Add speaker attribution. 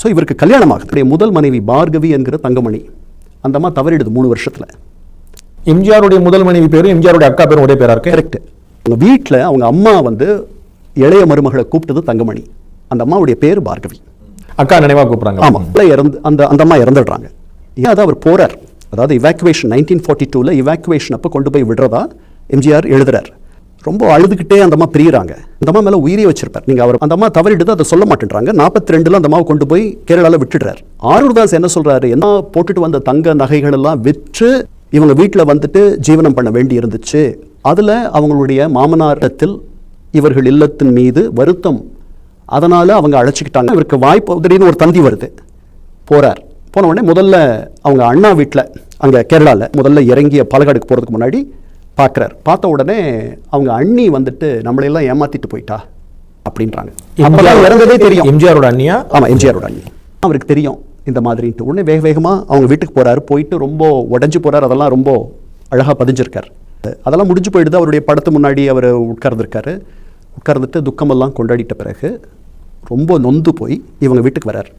Speaker 1: So இவருக்கு கல்யாணம் ஆகுது முதல் மனைவி பார்கவி என்கிற தங்கமணி. அந்த அம்மா தவறிடுது மூணு வருஷத்தில்.
Speaker 2: எம்ஜிஆருடைய முதல் மனைவி பேரும் எம்ஜிஆருடைய அக்கா பேரும் ஒரே பேரா இருக்கு?
Speaker 1: கரெக்ட் அவங்க வீட்டில் அவங்க அம்மா வந்து இளைய மருமகளை கூப்பிட்டது தங்கமணி. அந்த அம்மாவுடைய பேர் பார்கவி.
Speaker 2: அக்கா நினைவா கூப்பிடுறாங்க.
Speaker 1: ஆமா. பிள்ளை இறந்து அந்த அந்த அம்மா இறந்துடுறாங்க. ஏன் அது அவர் போறார்? அதாவது இவாக்குவேஷன் நைன்டீன் ஃபார்ட்டி டூவில் இவாக்குவேஷன் அப்போ கொண்டு போய் விடுறதா எம்ஜிஆர் எழுதுறார். ரொம்ப அழுதுகிட்டே அந்த அம்மா பிரியறாங்க. அந்த அம்மா மேலே உயிரே வச்சிருப்பார். நீங்கள் அவர் அந்த அம்மா தவறிடுது அதை சொல்ல மாட்டேன்றாங்க. நாற்பத்தி ரெண்டுல அந்த அம்மாவை கொண்டு போய் கேரளாவில் விட்டுடுறார். ஆரூர்தாஸ் என்ன சொல்கிறாரு என்ன போட்டுட்டு வந்த தங்க நகைகள் எல்லாம் விற்று இவங்க வீட்டில் வந்துட்டு ஜீவனம் பண்ண வேண்டி இருந்துச்சு. அதில் அவங்களுடைய மாமனாரத்தில் இவர்கள் இல்லத்தின் மீது வருத்தம். அதனால் அவங்க அழைச்சிக்கிட்டாங்க. இவருக்கு வாய்ப்பு திடீர்னு ஒரு தந்தி வருது. போறார். போன உடனே முதல்ல அவங்க அண்ணா வீட்டில் அங்கே கேரளாவில் முதல்ல இறங்கிய பாலக்காடுக்கு போகிறதுக்கு முன்னாடி பார்க்குறார். பார்த்த உடனே அவங்க அண்ணி வந்துட்டு நம்மளையெல்லாம் ஏமாத்திட்டு போயிட்டா? அப்படின்றாங்க. இறந்ததே தெரியும்.
Speaker 2: எம்ஜிஆரோட அண்ணியா?
Speaker 1: ஆமாம் எம்ஜிஆரோட அண்ணி. அவருக்கு தெரியும் இந்த மாதிரின்ட்டு. உடனே வேக வேகமாக அவங்க வீட்டுக்கு போறாரு. போயிட்டு ரொம்ப உடஞ்சு போறார். அதெல்லாம் ரொம்ப அழகாக பதிஞ்சிருக்கார். அதெல்லாம் முடிஞ்சு போயிடுது. அவருடைய படத்து முன்னாடி அவர் உட்கார்ந்துருக்காரு. உட்கார்ந்துட்டு துக்கமெல்லாம் கொண்டாடிட்ட பிறகு ரொம்ப நொந்து போய் இவங்க வீட்டுக்கு வரார்.